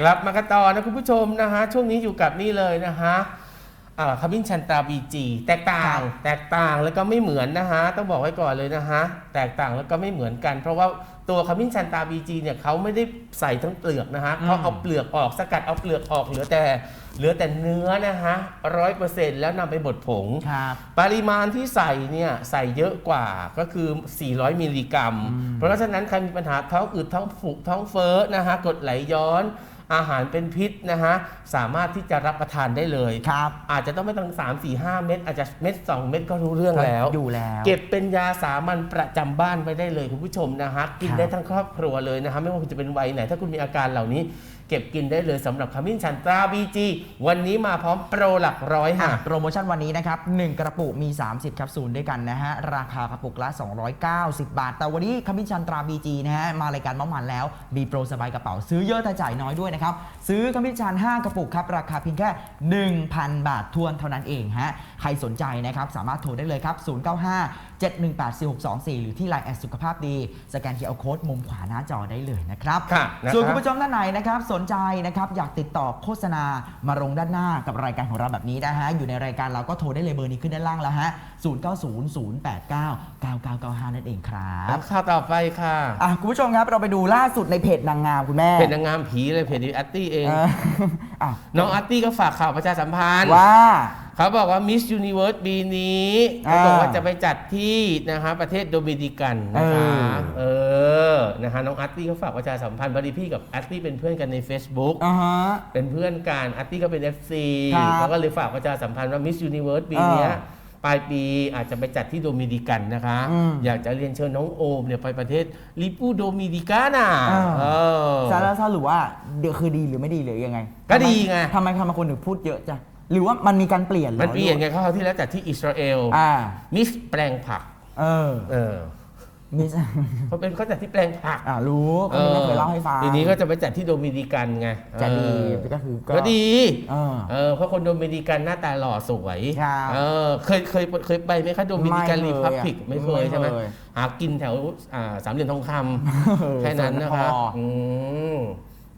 กลับมากันต่อนะคุณผู้ชมนะฮะช่วงนี้อยู่กับนี่เลยนะฮะอ่าขมิ้นชันตราบีจีแตกต่างแตกต่างแล้วก็ไม่เหมือนนะฮะต้องบอกไว้ก่อนเลยนะฮะแตกต่างแล้วก็ไม่เหมือนกัน เพราะว่าตัวขมิ้นชันตราบีจีเนี่ยเขาไม่ได้ใส่ทั้งเปลือกนะฮะเขาเอาเปลือกออกสกัดเอาเปลือกออกเหลือแต่เหลือแต่เนื้อนะฮะร้อยเปอร์เซ็นต์แล้วนำไปบดผงครับปริมาณที่ใส่เนี่ยใส่เยอะกว่าก็คือ 400 มิลลิกรัม เพราะฉะนั้นใครมีปัญหาท้องอืดท้องผูกท้องเฟ้อนะฮะกรดไหลย้อน อาหารเป็นพิษนะฮะสามารถที่จะรับประทานได้เลยครับอาจจะต้องไม่ต้อง3 4 5เม็ดอาจจะเม็ด2เม็ดก็รู้เรื่องแล้ว อยู่แล้ว เก็บเป็นยาสามัญประจำบ้านไว้ได้เลยคุณผู้ชมนะฮะกินครับได้ทั้งครอบครัวเลยนะฮะไม่ว่าคุณจะเป็นวัยไหน ถ้าคุณมีอาการเหล่านี้ เก็บกินได้เลยสำหรับขมิ้นชันตราบีจีวันนี้มาพร้อมโปรหลักร้อยอะค่ะ โปรโมชั่นวันนี้นะครับ1กระปุกมี 30แคปซูลด้วยกันนะฮะ ราคากระปุกละ 290 บาท แต่วันนี้คำพิชันตรา BG นะฮะ มารายการเมามันแล้ว มีโปรสบายกระเป๋าซื้อเยอะแต่จ่ายน้อยด้วยนะครับ ซื้อคำพิชัน5กระปุกครับ ราคาเพียงแค่ 1,000 บาททวนเท่านั้นเองฮะใค รสนใจนะครับสามารถโทรได้เลยครับ 095 718 4624 หรือที่ไลน์แอดสุขภาพดี สแกน QR Code มุมขวาหน้าจอได้เลยนะครับ ค่ะนะครับ ส่วนคุณผู้ชมท่านไหนนะครับสนใจนะครับอยากติดต่อโฆษณามาลงด้านหน้ากับรายการของเราแบบนี้นะฮะอยู่ในรายการเราก็โทรได้เลยเบอร์นี้ขึ้นด้านล่างแล้วฮะ0900899995นั่นเองครับข่าวต่อไปค่ะ อะคุณผู้ชมครับเราไปดูล่าสุดในเพจนางงามคุณแม่เป็นนางงามผีเลยเพจอาร์ตี้เองเอออะน้องอาร์ตี้ก็ฝากข่าวประชาสัมพันธ์ ว่า เขาบอกว่า Miss Universe ปีนี้อ่าเขาบอกว่าจะไปจัดที่นะฮะประเทศโดมินิกันนะคะเออเออนะฮะน้องอาร์ตี้เขาฝากประชาสัมพันธ์พอดีพี่กับอาร์ตี้เป็นเพื่อนกันใน Facebook อ่าฮะเป็นเพื่อนกันอาร์ตี้ก็เป็น FC ครับเขาก็เลยฝากประชาสัมพันธ์ว่า Miss Universe ปีเนี้ยอ่าปลายปีอาจจะไปจัดที่โดมินิกันนะคะอืมอยากจะเรียนเชิญน้องโอมเนี่ยไปประเทศลิปูโดมินิกาน่าอ่าเออสาระสรุปว่าเดี๋ยวคือดีหรือไม่ดีหรือยังไง ก็ดีไงทำไมทำไมคนถึงพูดเยอะจัง หรือว่ามันมีการเปลี่ยนหรอมันเปลี่ยนไงเขาเอาที่แล้วจัดที่อิสราเอลอ่ามิสแปลงผัก เออเออมีเขาเป็นเขาจัดที่แปลงผักอ่ารู้ก็ไม่ได้เคยเล่าให้ฟังทีนี้ก็จะไปจัดที่โดมินิกันไงจะดีเออก็คือก็ดีเออเออเพราะคนโดมินิกันหน้าตาหล่อสวยครับเออเคยเคยเคยไปไหมคะโดมินิกันไม่รีเคยพับลิกอะไม่เคยใช่ไหมไม่เคยหากินแถวอ่าสามเหลี่ยมทองคเออำแค่นั้นนะคะพออืม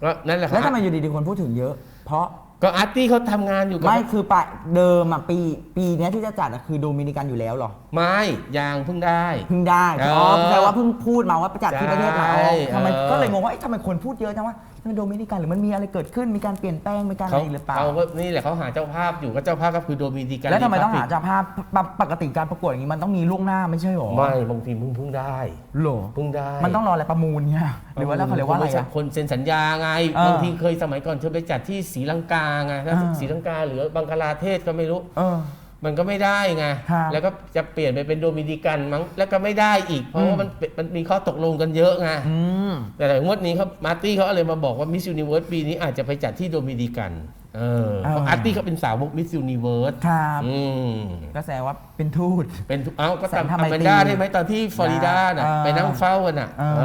ก็นั่นแหละคแล้วทำรับไมอยู่ดีๆคนพูดถึงเยอะ เพราะ ก็อาร์ตี้เขาทำงานอยู่กับ ไม่คือปะเดิมอะปีปีเนี้ยที่จะจัดอะคือโดมินิกันอยู่แล้วเหรอไม่ยางเพิ่งได้ เพิ่งได้เอออ๋อแปลว่าเพิ่งพูดมาว่าไปจัดที่ประเทศเราใช่ทำไมเออ ก็เลยงงว่าเอ๊ะทำไมคนพูดเยอะจังวะมันโดมินิกันหรือมันมีอะไรเกิดขึ้นมีการเปลี่ยนแปลงมีการอะไรหรือเปล่าเขาก็นี่แหละเขาหาเจ้าภาพอยู่ก็เจ้าภาพก็คือโดมินิกันแล้วทำไมต้องหา Republic เจ้าภาพปกปกติการประกวดอย่างนี้มันต้องมีล่วงหน้าไม่ใช่หรอไม่บางทีเพิ่งเพิ่งได้หรอเพิ่งได้ มันต้องรออะไรประมูลเงี้ยหรือว่าแล้วเขาเรียกว่าอะไรอะคนเซ็นสัญญาไงเออบางทีเคยสมัยก่อนเธอไปจัดที่ศรีลังกาไงแล้วอ่าศรีลังกาหรือบังคลาเทศก็ไม่รู้เออ มันก็ไม่ได้ไง ครับแล้วก็จะเปลี่ยนไปเป็นโดมินิกันมั้ง แล้วก็ไม่ได้อีก เพราะอืมว่ามันเป็นมันมีข้อตกลงกันเยอะไง อืมแต่แต่งวดนี้เขามาร์ตี้เขาเลยมาบอกว่ามิส s u นิเวิร์สปีนี้อาจจะไปจัดที่โดมินิกัน เออเพราะอ่าอาร์ตี้เขาเป็นสาวกมิส s u นิเวิร์สครับอืมก็แสดงว่าเป็นทูต เป็นทุกเอ้าก็แสงจำทำอไมแมนตีด้าได้ไหมตอนที่ฟลอริดาน่ะอ่าไปนั่งเฝ้ากันอะอ่าเอ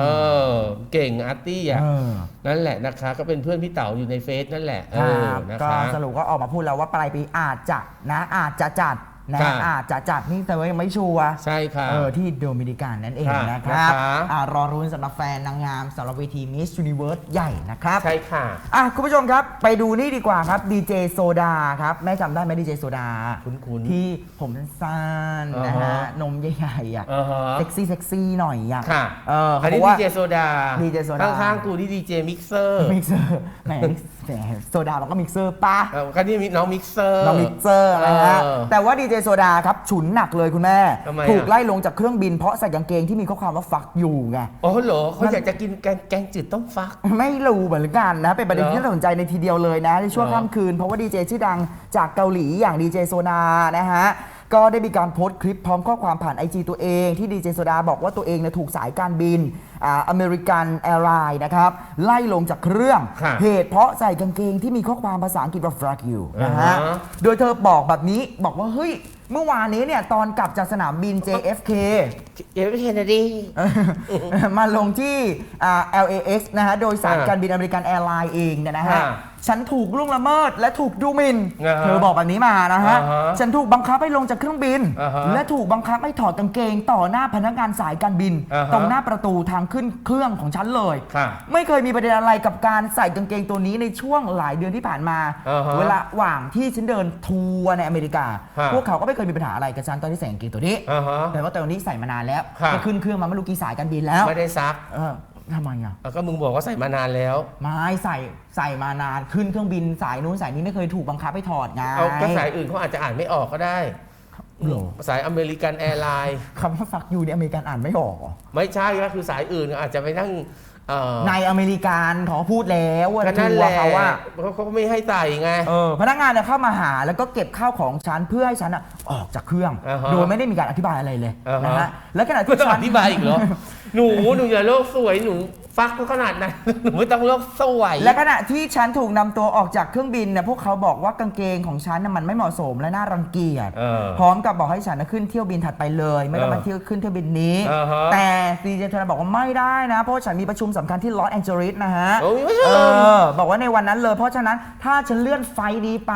อ เก่งอาร์ตี้อะเออนั่นแหละนะคะ ก็เป็นเพื่อนพี่เต๋าอยู่ในเฟซนั่นแหละเอคอรับนะก็คะ สรุปก็ออกมาพูดแล้วว่าปลายปีอาจจะนะอาจจะจัด นะครับอาจจะจัดนี่แต่ว่ายังไม่ชัวร์ใช่ค่ะ เออที่โดมินิกันนั่นเองค่ะนะครับนะคะ อ่ารอรุ้นสำหรับแฟนนางงามสำหรับเวที Miss Universe ใหญ่นะครับ ใช่ค่ะ อะ คุณผู้ชมครับไปดูนี่ดีกว่าครับดีเจโซดาครับแม่จำได้ไหมดีเจโซดาคุ้นๆที่ผมสั้นๆนะอ่าฮะฮะ นมใหญ่ๆอะอ่าฮะเซ็กซี่เซ็กซี่หน่อยอะค่ะเอออัเขานบนี้อกดีว่า เจโซดา DJ โซดา ข้างๆกูที่ดีเจมิกเซอร์ มิกเซอร์แหมแหมโซดาเราก็มิกเซอร์ปะก็นี่มีน้องมิกเซอร์น้องมิกเซอร์นะฮะเออแต่ว่าดีเจโซดาครับฉุนหนักเลยคุณแม่ ทำไมอะ ถูกไล่ลงจากเครื่องบินเพราะใส่กางเกงที่มีข้อความว่าฟักอยู่ไง โอ้โหเหรอเขาอยากจะกินแกงแกงจืดต้มฟัก ไม่รู้เหมือนกันนะ เป็นประเด็นเหรอที่น่าสนใจในทีเดียวเลยนะ ในช่วงเหรอค่ำคืน เพราะว่าดีเจชื่อดังจากเกาหลีอย่างดีเจโซดานะฮะ ก็ได้มีการโพสต์คลิปพร้อมข้อความผ่าน IG ตัวเองที่ดีเจโซดาบอกว่าตัวเองเนี่ยถูกสายการบินอ่าอเมริกันแอร์ไลน์นะครับ ไล่ลงจากเครื่อง ค่ะเหตุเพราะใส่กางเกงที่มีข้อความภาษาอังกฤษว่า fuck you นะฮะอ่าฮะ โดยเธอบอกแบบนี้บอกว่า เฮ้ย เมื่อวานนี้เนี่ยตอนกลับจากสนามบิน JFK เดี๋ยวเคนเนดี เออมาลงที่อ่า LAX นะฮะ โดยสายอ่าการบินอเมริกันแอร์ไลน์เองเนี่ยนะฮะ อ่า ฉันถูกล่วงละเมิด และถูกดูหมินอ่าฮะเธอบอกแบบนี้มานะฮะ อ่าฮะฉันถูกบังคับให้ลงจากเครื่องบิน อ่าฮะและถูกบังคับให้ถอดกางเกง ต่อหน้าพนักงานสายการบิน อ่าฮะ ตรงหน้าประตูทางขึ้นเครื่องของฉันเลย ค่ะ ไม่เคยมีประเด็นอะไรกับการใส่กางเกงตัวนี้ในช่วงหลายเดือนที่ผ่านมา อ่าฮะเวลาหว่างที่ฉันเดินทัวร์ในอเมริกา ฮะ พวกเขาก็ไม่เคยมีปัญหาอะไรกับฉันตอนที่ใส่กางเกงตัวนี้ อ่าฮะ แต่ว่าตัวนี้ใส่มานานแล้วค่ะก็ขึ้นเครื่องมาไม่รู้กี่สายการบินแล้ว ไม่ได้ซัก เออ ทำไมอะแล้วก็มึงบอกว่าใส่มานานแล้ว ไม่ใส่ใส่มานานขึ้นเครื่องบินสายนู้นสายนี้ไม่เคยถูกบังคับให้ถอดไงเอาก็สายอื่นเขาอาจจะอ่านไม่ออกก็ได้หรอสายอเมริกันแอร์ไลน์คำว่าฟักยูเนี่ยอเมริกันอ่านไม่ออกเหรอไม่ใช่ก็คือสายอื่นอาจจะไปนั่ง เอ่อในอเมริกันเขาพูดแล้วว่าก็นั่นทัแหวละร์เขาว่า เขาเขาก็ไม่ให้ใส่ไง เออพนักงานเนี่ยเข้ามาหาแล้วก็เก็บข้าวของฉันเพื่อให้ฉันอะออกจากเครื่อง อ่าฮะโดยไม่ได้มีการอธิบายอะไรเลยอ่าฮะ นะฮะและขณะไม่ที่ต้องฉัอนธิบายอีกเหรอ หนูหนูอย่าโลกสวยหนู ฟักเขาขนาดนั้น หนูไม่ต้องโลกสวย และขณะที่ฉันถูกนำตัวออกจากเครื่องบินเนี่ยพวกเขาบอกว่ากางเกงของฉันน่ะมันไม่เหมาะสมและน่ารังเกียจเออพร้อมกับบอกให้ฉันนะขึ้นเที่ยวบินถัดไปเลย ไม่ต้องเออมาเที่ยวขึ้นเที่ยวบินนี้อ่าฮะ แต่ซีเจธนาบอกว่าไม่ได้นะ เพราะว่าฉันมีประชุมสำคัญที่ลอสแองเจลิสนะฮะ โอ้ยไม่ใช่เออ บอกว่าในวันนั้นเลย เพราะฉะนั้นถ้าฉันเลื่อนไฟล์นี้ไป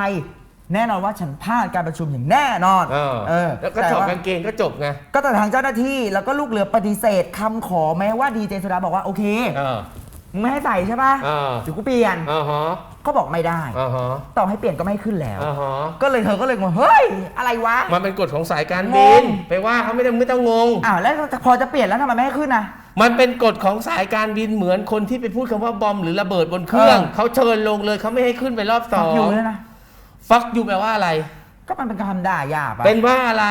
แน่นอนว่าฉันพลาดการประชุมอย่างแน่นอนเออเออแล้วก็แต่ถอดว่า กางเกงก็จบไง ก็แต่ทางเจ้าหน้าที่แล้วก็ลูกเรือปฏิเสธคำขอแม้ว่าดีเจสุดาบอกว่าโอเคเออ มึงไม่ให้ใส่ใช่ปะเออเดี๋ยวกูเปลี่ยนอ่าฮะก็บอกไม่ได้ อ่าฮะต่อให้เปลี่ยนก็ไม่ให้ขึ้นแล้ว อ่าฮะก็เลยเธอก็เลยงงเฮ้ย อะไรวะ มันเป็นกฎของสายการบิน งง ไปว่าเขาไม่ต้องไม่ต้องงง อ้าวแล้วพอจะเปลี่ยนแล้วทำไมไม่ให้ขึ้นนะ มันเป็นกฎของสายการบินเหมือนคนที่ไปพูดคำว่าบอมหรือระเบิดบนเครื่อง เออ เขาเชิญลงเลยเขาไม่ให้ขึ้นไปรอบสอฟักงอยู่เลยนะ ฟักยูแปลว่าอะไร ก็มันเป็นคำด่าหยาบอะเป็นว่าอะไร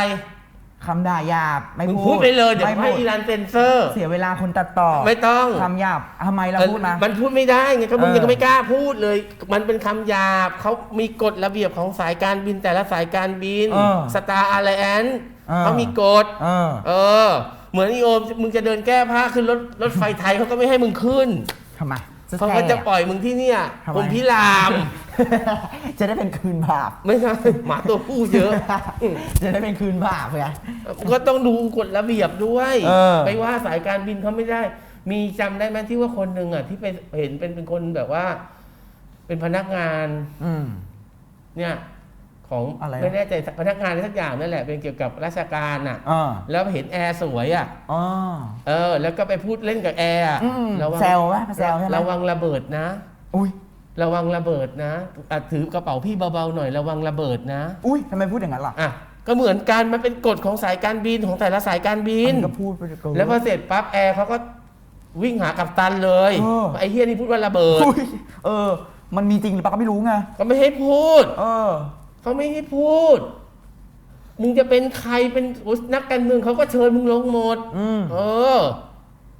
คำด่าหยาบไม่มึงพูดพูดไปเลยเดี๋ยวไม่ให้พูดอีรันเซนเซอร์ เสียเวลาคนตัดต่อไม่ต้องคำหยาบทำไมเราพูดมา มันพูดไม่ได้ไงก็มึงเออ ยังไม่กล้าพูดเลย มันเป็นคำหยาบเขามีกฎระเบียบของสายการบินแต่ละสายการบินเออสตาร์อาร์ไลแอนเออ เขามีกฎ เออ เออ เหมือนอีโอมมึงจะเดินแก้ผ้าขึ้นรถรถไฟไทยเขาก็ไม่ให้มึงขึ้นทำไม เขาก็จะปล่อยมึงที่เนี่ยทำไม ผมพิราม จะได้เป็นคืนบาป ไม่ใช่หมาตัวผู้เยอะ จะได้เป็นคืนบาปเลยก็ต้องดูกฎระเบียบด้วยเออ ไปว่าสายการบินเขาไม่ได้ มีจำได้ไหมที่ว่าคนหนึ่งอะ ที่ไปเห็นเป็นเป็นคนแบบว่า เป็นพนักงานอืม เนี่ย ของอะไรอะไม่แน่ใจพนักงานอะไรสักอย่างนั่นแหละ เป็นเกี่ยวกับราชการอะ อ่าแล้วเห็นแอร์สวยอะ อ๋อ เออ แล้วก็ไปพูดเล่นกับแอร์อะอืมระวังแซวไหมแซวใช่ไหม ระวังระเบิดนะ อุ้ย ระวังระเบิดนะอะถือกระเป๋าพี่เบาๆหน่อยระวังระเบิดนะอุ้ยทำไมพูดอย่างนั้นล่ะอะก็เหมือนกันมันเป็นกฎของสายการบินของแต่ละสายการบิน มันก็พูดไปเกิน แล้วพอเสร็จปั๊บแอร์เขาก็วิ่งหากัปตันเลยเออ ไอ้เฮียนี่พูดว่าระเบิด อุ้ยเออ มันมีจริงหรือเปล่าก็ไม่รู้ไงก็ไม่ให้พูด เออ เขาไม่ให้พูด มึงจะเป็นใครเป็นนักการเมืองเขาก็เชิญมึงลงหมด อืม เออ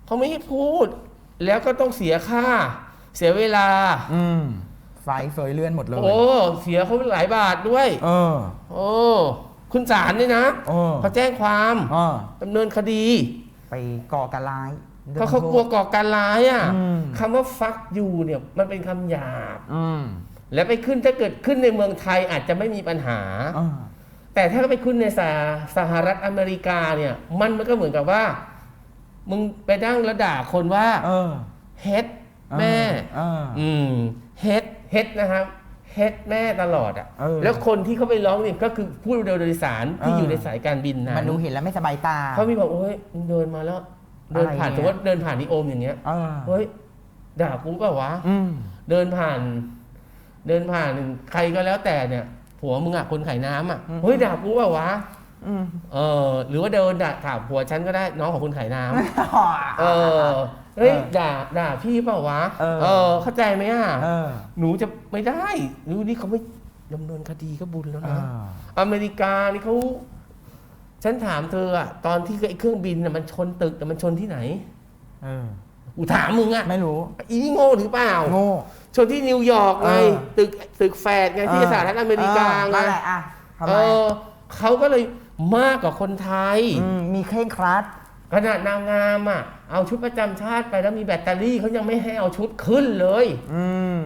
เขาไม่ให้พูด แล้วก็ต้องเสียค่า เสียเวลา อืมไฟเฟยเลื่อนหมดเลย โอ้เสียเขาหลายบาทด้วย เออ โอ้คุณศาลนี่นะเออ เขาแจ้งความเออดำเนินคดีไปก่อการร้ายเพราะเขากลัวก่อการร้ายอะอืมคำว่าฟักยูเนี่ยมันเป็นคำหยาบ อืมแล้วไปขึ้นถ้าเกิดขึ้นในเมืองไทยอาจจะไม่มีปัญหาเออแต่ถ้าไปขึ้นในสหสหรัฐอเมริกาเนี่ย มันมันก็เหมือนกับว่า มึงไปนั่งแล้วด่าคนว่า เออเฮ็ด แม่เอออืมเฮ็ดเฮ็ดนะครับเฮ็ดแม่ตลอดอะ เออแล้วคนที่เขาไปร้องเนี่ยก็คือผู้โดยสารที่เออออ ยู่ในสายการบินนะมันดูเห็นแล้วไม่สบายตา เขามีบอกโอ้ยมึงเดินมาแล้ว เดินผ่านอะไรสเนี่ยมมติเดินผ่านนิโอมอย่างเงี้ยเออเฮ้ยด่ากูเปล่าวะ อืม เดินผ่าน เดินผ่านใครก็แล้วแต่เนี่ย ผัวมึงอะคนขายน้ำอะอืม เฮ้ยด่ากูเปล่าวะอืมเออ หรือว่าเดินด่าถามผัวฉันก็ได้น้องของคนขายน้ำ เออ เฮ้ยเออด่าด่าพี่เปล่าวะเออเออเข้าใจไหมอะเออหนูจะไม่ได้หนูนี่เขาไม่ดำเนินคดีก็บุญแล้วเอนะออเมริกานี่เขาฉันถามเธออะตอนที่ไอ้เครื่องบินน่ะมันชนตึกแต่ะมันชนที่ไหนเออ กูถามมึงอะไม่รู้ อีนี่โง่หรือเปล่า โง่ ชนที่นิวยอร์กไงเออ ตึกตึกแฟดไงที่สหรัฐอเมริกาเออไงนั่นแหละอะทำเอไมอเขาก็เลยมากกว่าคนไทย มมีเคร่งครัด ขนาดนางงามอะเอาชุดประจำชาติไปแล้วมีแบตเตอรี่เขายังไม่ให้เอาชุดขึ้นเลย อืม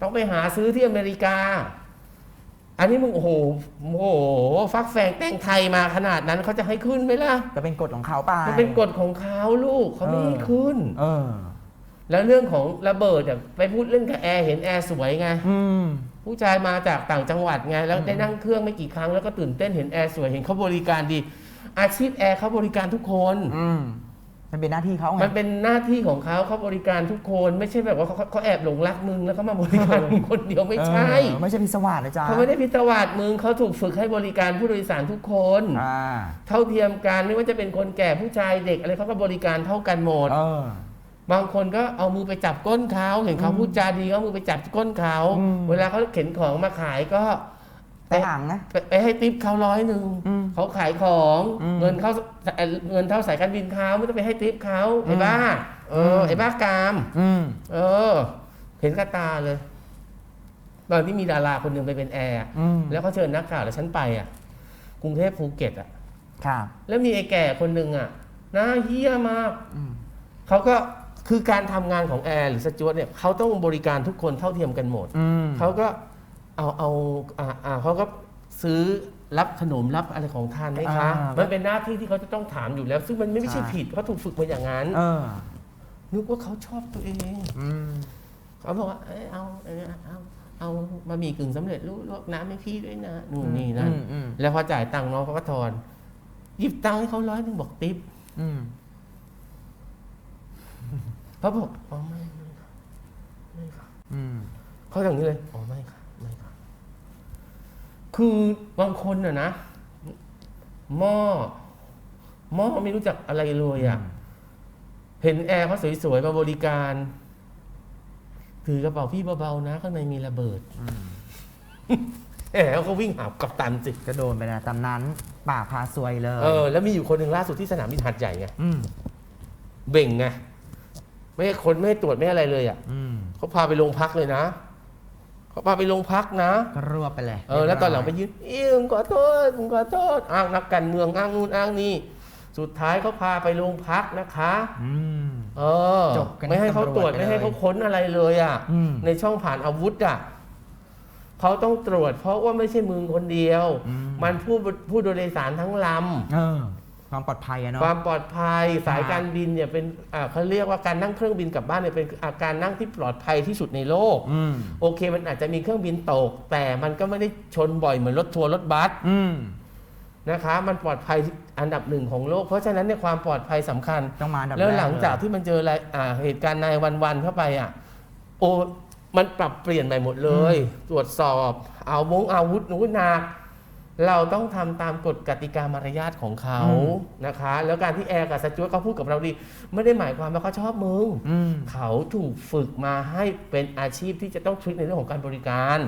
ต้องไปหาซื้อที่อเมริกา อันนี้มึงโอ้โหโอ้โหฟักแฟงแต่งไทยมาขนาดนั้นเขาจะให้ขึ้นไหมล่ะก็เป็นกฎของเขาไปมันเป็นกฎของเขาลูกเขาไม่ให้ขึ้น เออ แล้วเรื่องของระเบิดอะไปพูดเรื่องกับแอร์เห็นแอร์สวยไง อืม ผู้ชายมาจากต่างจังหวัดไง แล้วได้นั่งเครื่องไม่กี่ครั้งแล้วก็ตื่นเต้นเห็นแอร์สวยเห็นเขาบริการดี อาชีพแอร์เขาบริการทุกคน อืมมันเป็นหน้าที่เขาไง มันเป็นหน้าที่ของเขาเขาบริการทุกคนไม่ใช่แบบว่าเขาเขาแอบหลงรักมึงแล้วก็มาบริการมึงคนเดียวไม่ใช่ เออไม่ใช่พิศวาสนะจ๊ะเขาไม่ได้พิศวาสมึงเขาถูกฝึกให้บริการผู้โดยสารทุกคน อ่าเท่าเทียมกันไม่ว่าจะเป็นคนแก่ผู้ชายเด็กอะไรเขาก็บริการเท่ากันหมด เออบางคนก็เอามือไปจับก้นเขาเห็นเขาพูดจาดีก็เอามือไปจับก้นเขาอืมเวลาเขาเข็นของมาขายก็ ไปห่างนะ ไปไปให้ติปเขาร้อยหนึ่งอืมเขาขายของอืมเงินเข้าเอ่อเงินเท่าสายการบินเขาไม่ต้องไปให้ติปเขาไอ้บ้าเออม ไอ้บ้ากาม อืม เออ เห็นกับตาเลย ตอนที่มีดาราคนหนึ่งไปเป็นแอร์อืม แล้วเขาเชิญนักข่าวแล้วฉันไปอะ กรุงเทพภูเก็ตอะ ครับ แล้วมีไอ้แก่คนหนึ่งอะหน้าเฮี้ยมากอืม เขาก็คือการทำงานของแอร์หรือสจวตเนี่ยเขาต้องบริการทุกคนเท่าเทียมกันหมด อืม เขาก็ เอาเอาอ่าอ่าเขาก็ซื้อรับขนมรับอะไรของทานไหมคะ อ่ามั มันเป็นหน้าที่ที่เขาจะต้องถามอยู่แล้ว ซึ่งมันไม่ใช่ใช่ผิดเขาถูกฝึกมาอย่างนั้น เออนึกว่าเขาชอบตัวเอง อืม เขาบอกว่าเอ้ยเอาเอาเอาเอาบะหมี่กึ่งสำเร็จรูปลวกน้ำให้พี่ด้วยนะนู่นนี่นั่นอืมอืม แล้วพอจ่ายตังค์น้องเขาก็ทอนหยิบตังค์ให้เขาร้อยหนึงบอกติ๊บอืมเขาบอกอ๋อไม่ไม่ค่ะไม่ค่ะอืมเขาอย่างนี้เลยอ๋อไม่ค่ะไม่ค่ะ คือบางคนน่ะนะหม้อหม้อไม่รู้จักอะไรเลยอะเห็นแอร์เขาสวยๆมาบริการ ถือกระเป๋าพี่เบาๆนะข้างในมีระเบิดอืมแอร์เขาก็วิ่งหากับตันสิก็โดนไปนะตำนั้นป่าพาซวยเลยเออแล้วมีอยู่คนหนึ่งล่าสุดที่สนามบินหัดใหญ่ไงอืมเบ่งไงไม่ให้คนไม่ให้ตรวจไม่ให้อะไรเลยอะอืมเขาพาไปโรงพักเลยนะ เขาพาไปโรงพักนะก็รวบไปเลยเออแล้วตอนหลังไปยืนเอ้ยมึงขอโทษมึงขอโทษอ้างนักการเมืองอ้างนู่นอ้างนี่สุดท้ายเขาพาไปโรงพักนะคะอืมเออจบกันไม่ให้เขาตรวจตำรวจไปเลยไม่ให้เขาค้นอะไรเลยอะอืมในช่องผ่านอาวุธอะเขาต้องตรวจเพราะว่าไม่ใช่มึงคนเดียวอืมมันผู้ผู้โดยสารทั้งลเออ ความปลอดภัยอะำเนาะ ความปลอดภัยสายครับการบินเนี่ยเป็นอ่าเขาเรียกว่าการนั่งเครื่องบินกลับบ้านเนี่ยเป็นอาการนั่งที่ปลอดภัยที่สุดในโลก อืม โอเคมันอาจจะมีเครื่องบินตก แต่มันก็ไม่ได้ชนบ่อยเหมือนรถทัวร์รถบัสอืม นะคะ มันปลอดภัยอันดับหนึ่งของโลก เพราะฉะนั้นเนี่ยความปลอดภัยสำคัญ ต้องมาอันดับแล้วรหลังจากเยที่มันเจออะไรอ่าเหตุการณ์นายวันๆเข้าไปอะโอ้มันปรับเปลี่ยนใหม่หมดเลย ตรวจสอบ เอาวงอาวุธหนูหนัก เราต้องทำตามกฎกติกามารยาทของเขาอืมนะคะ แล้วการที่แอร์กับสจวตเขาพูดกับเราดี ไม่ได้หมายความว่าเขาชอบมึงอืมเขาถูกฝึกมาให้เป็นอาชีพที่จะต้องทริคในเรื่องของการบริการ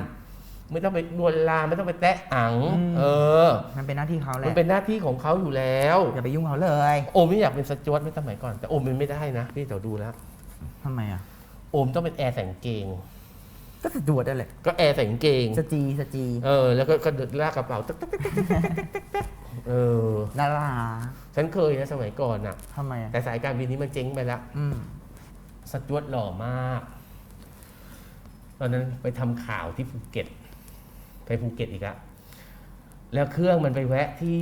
ไม่ต้องไปลวนลามไม่ต้องไปแตะอังอืมเออ มันเป็นหน้าที่เขาแหมันละเป็นหน้าที่ของเขาอยู่แล้วอย่าไปยุ่งเขาเลย โอมไม่อยากเป็นสจวตไม่สมัยก่อนแต่โอมเป็นไม่ได้นะพี่เดี๋ยวดูแล้วทำไมอะโอมต้องเป็นแอร์ใส่กางเกง ก็สะดวกได้แหละก็แอร์ใส่กางเกง สจีสจีเออ แล้วก็ก็เดินลากกระเป๋าตึ๊กตึ๊กตึ๊กตึ๊กตึ๊กตึ๊กเออ ดาราฉันเคยนะสมัยก่อนอะทำไมอะแต่สายการบินนี้มันเจ๊งไปแล้ว อืม สจวตหล่อมาก ตอนนั้นไปทำข่าวที่ภูเก็ต ไปภูเก็ตอีกอะแล้วเครื่องมันไปแวะที่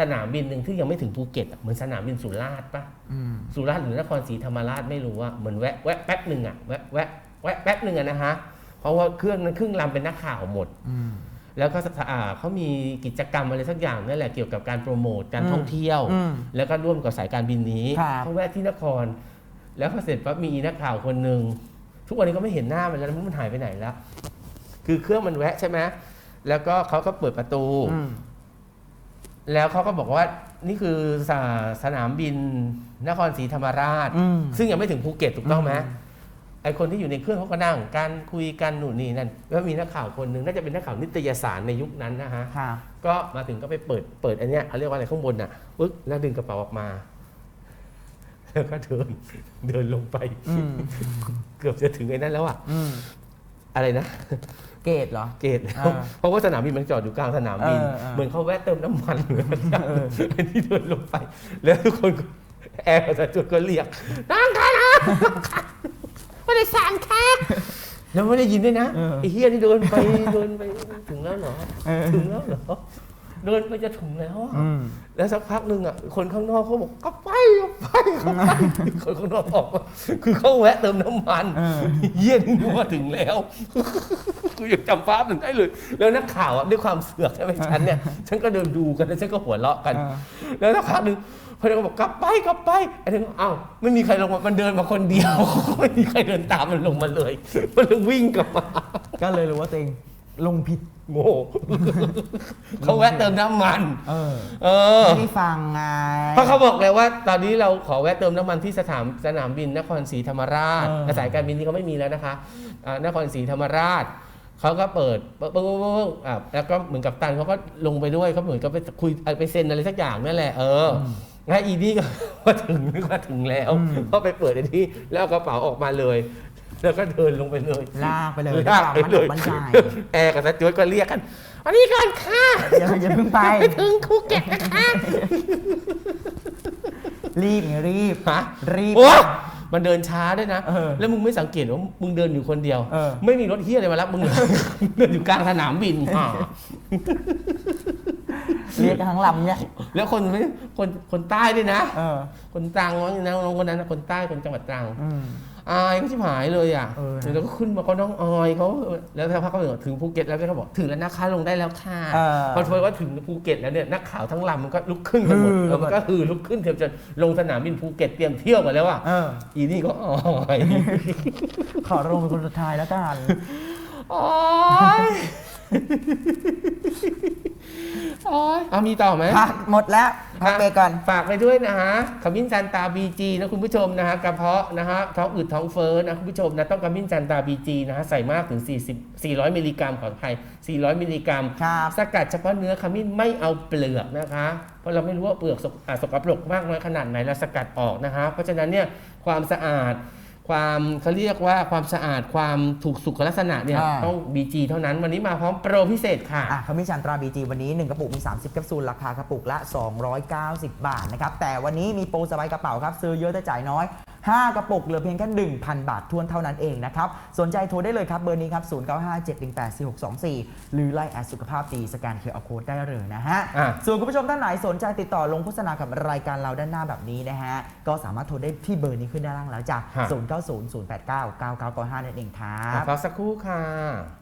สนามบินหนึ่งที่ยังไม่ถึงภูเก็ตอะเหมือนสนามบินสุราษฎร์ปะอืม สุราษฎร์หรือนครศรีธรรมราชไม่รู้ว่าเหมือนแวะแวะแป๊บหนึ่งอะแวะแวะ แวะแป๊บหนึ่งอะนะฮะ เพราะว่าเครื่องนั้นครึ่งลำเป็นนักข่าวหมด อืม แล้วก็สถาอ่าเขามีกิจกรรมอะไรสักอย่างนั่นแหละเกี่ยวกับการโปรโมทการท่องเที่ยว อืมแล้วก็ร่วมกับสายการบินนี้ครับ เขาแวะที่นคร แล้วพอเสร็จปั๊บมีนักข่าวคนหนึ่งทุกวันนี้ก็ไม่เห็นหน้ามันแล้วมันหายไปไหนแล้ว คือเครื่องมันแวะใช่ไหมแล้วก็เขาก็เปิดประตู อืม แล้วเขาก็บอกว่านี่คือสาสนามบินนครศรีธรรมราช อืมซึ่งยังไม่ถึงภูเก็ตถูกต้องไหมอืม ไอคนที่อยู่ในเครื่องเขาก็นั่งการคุยกันหนู่นนี่นั่นแล้วมีนักข่าวคนหนึ่งน่าจะเป็นนักข่าวนิตยสารในยุคนั้นนะฮะค่ะก็มาถึงก็ไปเปิดเปิดอันเนี้ยเขาเรียกว่าอะไรข้างบนน่ะปึ๊กแล้วดึงกระเป๋าออกมาแล้วก็เดินเดินลงไปอืมเกือบจะถึงไอ้นั่นแล้วอะอืมอะไรนะ เกตเหรอเกตแล้วอ่าเพราะว่าสนามบินมันจอดอยู่กลางสนามบินเออเออเหมือนเขาแวะเติมน้ำมันหรืออะไรสักอย่างอันนี้เดินลงไป แล้วทุกคนก็แอร์ประชาชนก็เรียกนั่งค่ะนะ ไม่ได้สั่งค่ะแล้วไม่ได้ยินด้วยนะเออไอ้เฮียนี่เดินไปเดินไปถึงแล้วเหรอ เออ ถึงแล้วเหรอ เดินไปจะถึงแล้วอะอืม แล้วสักพักหนึ่งอะคนข้างนอกเขาบอกก็ไปก็ไปก็ไปคนข้างนอกบอกว่าคือเขาแวะเติมน้ำมันเออ เยี่ยนี่นึกว่าถึงแล้วกูยังจำภาพถึงได้เลย แล้วนักข่าวอะด้วยความเสือกใช่ไหมฉันเนี่ยฉันก็เดินดูกันแล้วฉันก็หัวเราะกัน เออ แล้วสักพักหนึ่งพนักงานบอกกลับไปกลับไปไอ้นึงอ้าวไม่มีใครลงมามันเดินมาคนเดียว ไม่มีใครเดินตามมันลงมาเลย มันเลยวิ่งกลับมา ก็เลยรู้ว่าตัวเอง ลงผิด โง่ เขาแวะเติมน้ำมัน เออเออ ไม่ได้ฟังไง เพราะเขาบอกเลยว่า ตอนนี้เราขอแวะเติมน้ำมันที่สถานสนามบินนครศรีธรรมราชเออ สายการบินนี้เขาไม่มีแล้วนะคะอ่านครศรีธรรมราชเขาก็เปิดปึ้งปึ้งปึ้งปึ้งอะแล้วก็เหมือนกับตันเขาก็ลงไปด้วยเขาเหมือนกับไปคุยไปเซ็นอะไรสักอย่างนั่นแหละเออองั้นอีนี่ก็ว่าถึงนึกว่าถึงแล้วก็ไปเปิดไอ้ที่แล้วเอากระเป๋าออกมาเลย แล้วก็เดินลงไปเลยลากไปเลยลากไปเลยมันใจแอร์กับตาจวยก็เรียกกันอันนี้ก่อนค่ะอย่าอย่าเพิ่งไปไปถึงภูเก็ตนะคะรีบไงรีบฮะรีบโอ้มันเดินช้าด้วยนะเออแล้วมึงไม่สังเกตว่ามึงเดินอยู่คนเดียวเออไม่มีรถเฮียอะไรมารับมึงเลยเดินอยู่กลางสนามบินอ่าเรียกกันทั้งลำเนี่ย แล้วคนไม่คนคนใต้ด้วยนะเออคนตรังน้องน้องคนนั้นนะคนใต้คนจังหวัดตรัง อืมอายก็ชิบหายเลยอะเออนะแล้วก็ขึ้นมาก็น้องออยเขาแล้วสักพักเขาบอกถึงภูเก็ตแล้วก็เขาบอกถึงแล้วนะคะลงได้แล้วค่ะเออ พอพอว่าถึงภูเก็ตแล้วเนี่ยนักข่าวทั้งลำมันก็ลุกขึ้นกันหมดฮือ แล้วมันก็ฮือลุกขึ้นเทียบจนลงสนามบินภูเก็ตเตรียมเที่ยวกันแล้วอะเออ อีนี่ก็ออยขอลงเป็นคนสุดท้ายแล้วกันโอ๊ย โอ๊ยเอามีต่อไหมพักหมดแล้วพักเบรกก่อน ฝากไปด้วยนะฮะขมิ้นจันตาบีจีนะคุณผู้ชมนะฮะกระเพาะนะฮะท้องอืดท้องเฟ้อนะคุณผู้ชมนะต้องขมิ้นจันตาบีจีนะฮะใส่มากถึง 40 400 มิลลิกรัมขออภัย400 มิลลิกรัม ครับสกัดเฉพาะเนื้อขมิ้นไม่เอาเปลือกนะคะ เพราะเราไม่รู้ว่าเปลือกสกอ่าสกปรกมากน้อยขนาดไหนเราสกัดออกนะคะเพราะฉะนั้นเนี่ยความสะอาด ความเขาเรียกว่าความสะอาดความถูกสุขลักษณะเนี่ย อ่า ต้อง BG เท่านั้นวันนี้มาพร้อมโปรพิเศษค่ะ อะขมิ้นชันตราบีจีวันนี้ 1 กระปุกมี 30แคปซูล ราคากระปุกละ 290 บาทนะครับ แต่วันนี้มีโปรสบายกระเป๋าครับ ซื้อเยอะแต่จ่ายน้อย 5 กระปุกเหลือเพียงแค่ 1,000 บาททวนเท่านั้นเองนะครับ สนใจโทรได้เลยครับ เบอร์นี้ครับ 0957184624 หรือไลน์แอดสุขภาพดี สแกนเคอร์โค้ดได้เลยนะฮะ อะ ส่วนคุณผู้ชมท่านไหนสนใจติดต่อลงโฆษณากับรายการเราด้านหน้าแบบนี้นะฮะ ก็สามารถโทรได้ที่เบอร์นี้ขึ้นด้านล่างแล้วจ้ะฮะ 0900899995นั่นเองครับ พักสักครู่ค่ะ